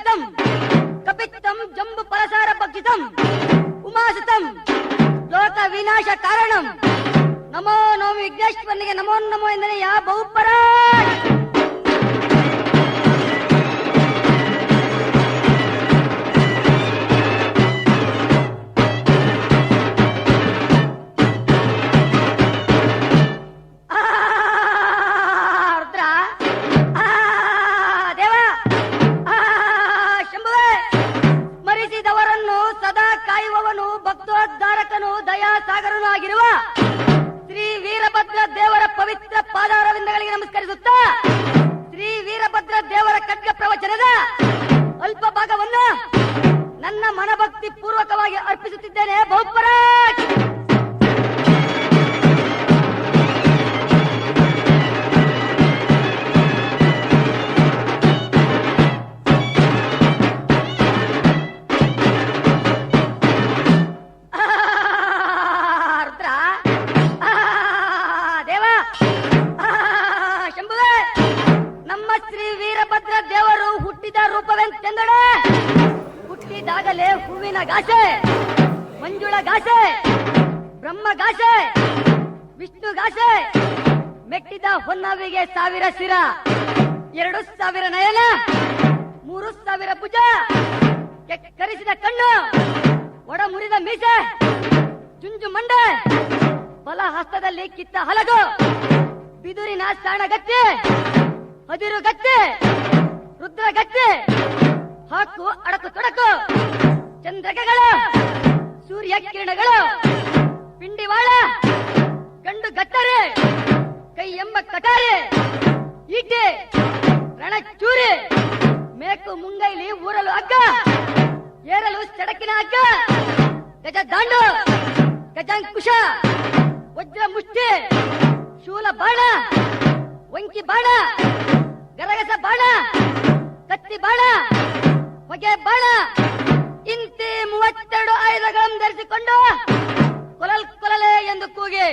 కపితం. కపితం జంబు పరసార భక్షితం ఉమాసితం. లోక వినాశ కారణం. నమో నమో విఘ్నేశ్వరునికి నమో నమో ఇందని యా బహుపరా ಭಕ್ತೋದ್ಧಾರಕನು ಸಾಗರನಾಗಿರುವ ಶ್ರೀ ವೀರಭದ್ರ ದೇವರ ಪವಿತ್ರ ಪಾದಾರವಿಂದಗಳಿಗೆ ನಮಸ್ಕರಿಸುತ್ತಾ, ಶ್ರೀ ವೀರಭದ್ರ ದೇವರ ಖಡ್ಗ ಪ್ರವಚನದ ಅಲ್ಪ ಭಾಗವನ್ನು ನನ್ನ ಮನಭಕ್ತಿ ಪೂರ್ವಕವಾಗಿ ಅರ್ಪಿಸುತ್ತಿದ್ದೇನೆ ಬಹುಪರಾಜ್ ರೂಪವೆಂತೆಂದಡೆ ಹುಟ್ಟಿದಾಗಲೇ ಹೂವಿನ ಗಾಸೆ, ಮಂಜುಳ ಗಾಸೆ, ಬ್ರಹ್ಮ ಗಾಸೆ, ವಿಷ್ಣು ಗಾಸೆ, ಮೆಟ್ಟಿದ ಹೊನ್ನಾವಿಗೆ ಸಾವಿರ ಶಿರ, ಎರಡು ಸಾವಿರ ನಯನ, ಮೂರು ಸಾವಿರ ಭುಜ ಕರಿಸಿದ ಕಣ್ಣು ಒಡ ಮುರಿದ ಮೀಸೆ, ಜುಂಜು ಮಂಡೆ ಬಲ ಹಸ್ತದಲ್ಲಿ ಕಿತ್ತ ಹಲಗು, ಬಿದುರಿನ ಸಾಣಗತ್ತೆ ಹದಿರು ಗತ್ತೆ ರುದ್ರ ಗತ್ತೆ ಹಾಕು, ಅಡಕು, ತೊಡಕು. ಚಂದ್ರಕಗಳು, ಸೂರ್ಯ ಕಿರಣಗಳು ಪಿಂಡಿವಾಳ ಗಂಡು ಗತ್ತರೆ ಕೈ ಎಂಬ ಕಟಾರೆ ಈಟೆ ರಣಚೂರಿ, ಮೇಕು ಮುಂಗೈಲಿ ಊರಲು ಅಗ್ಗ ಏರಲು ಸಡಕಿನ ಅಗ್ಗ ಗಜ ದಾಂಡು ಗಜಾಂಕುಶ, ವಜ್ರ ಮುಷ್ಟಿ, ಶೂಲ ಬಾಣ ವಂಕಿ ಬಾಣ, ಗರಗಸ ಬಾಣ ಬಾಣ ಹೊಗೆ ಬಾಣ ಇಂತಿ ಮೂವತ್ತೆರಡು ಆಯುಧಗಳನ್ನು ಧರಿಸಿಕೊಂಡು ಕೊಲಲ್ ಕೊಲಲೆ ಎಂದು ಕೂಗಿ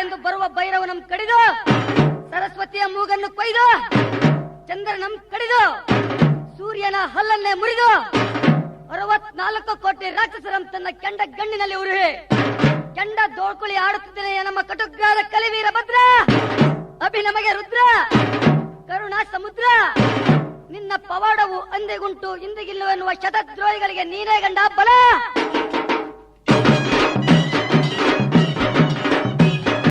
ಎಂದು ಬರುವ ಭೈರವನಂ ಕಡಿದು, ಸರಸ್ವತಿಯ ಮೂಗನ್ನು ಕೊಯ್ದು ಚಂದ್ರನಂ ಕಡಿದು, ಸೂರ್ಯನ ಹಲ್ಲನ್ನೇ ಮುರಿದು, ಅರವತ್ನಾಲ್ಕು ಕೋಟಿ ರಾಕ್ಷಸರಂ ತನ್ನ ಕೆಂಡ ಗಣ್ಣಿನಲ್ಲಿ ಉರುಹಿ, ಕೆಂಡ ದೋಳ್ಕುಳಿ ಆಡುತ್ತಿದ್ದೇನೆ ನಮ್ಮ ಕಟುಗ್ರಾದ ಕಲಿವೀರ ಭದ್ರ, ಅಭಿ ನಮಗೆ ರುದ್ರ, ಕರುಣಾ ಪವಾಡವು ಅಂದೆಗುಂಟು ಇಂದಿಗಿಲ್ಲವೆನ್ನುವ ಶತದ್ರೋಹಿಗಳಿಗೆ ನೀನೇ ಗಂಡ ಬಲ.